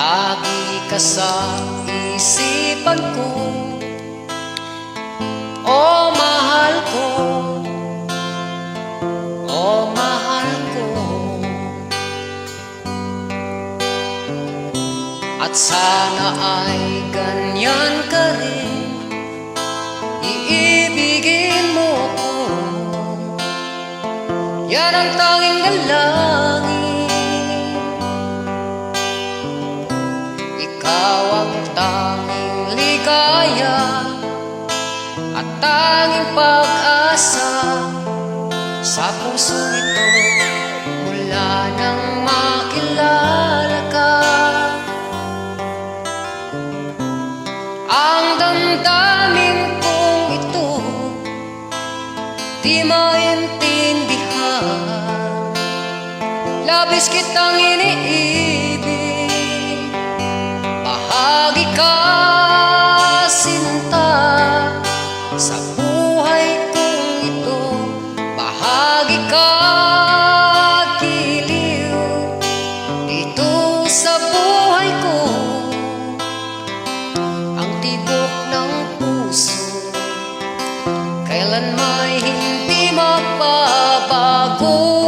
Lagi ka sa isipan ko. Oh, mahal ko. Oh, mahal ko. At sana ay ganyan ka rin. Iibigin mo ko Yan ang tanging dalangin Ikaw ang tanging ligaya At tanging pag-asa Sa puso ito Mula nang makilala ka. Ang damdamin kong ito Di maintindihan. Labis kitang iniibig pagkasinta sa buhay kong ito bahagi ka giliw dito sa buhay ko ang tibok ng puso. Kailan may hindi mapabago.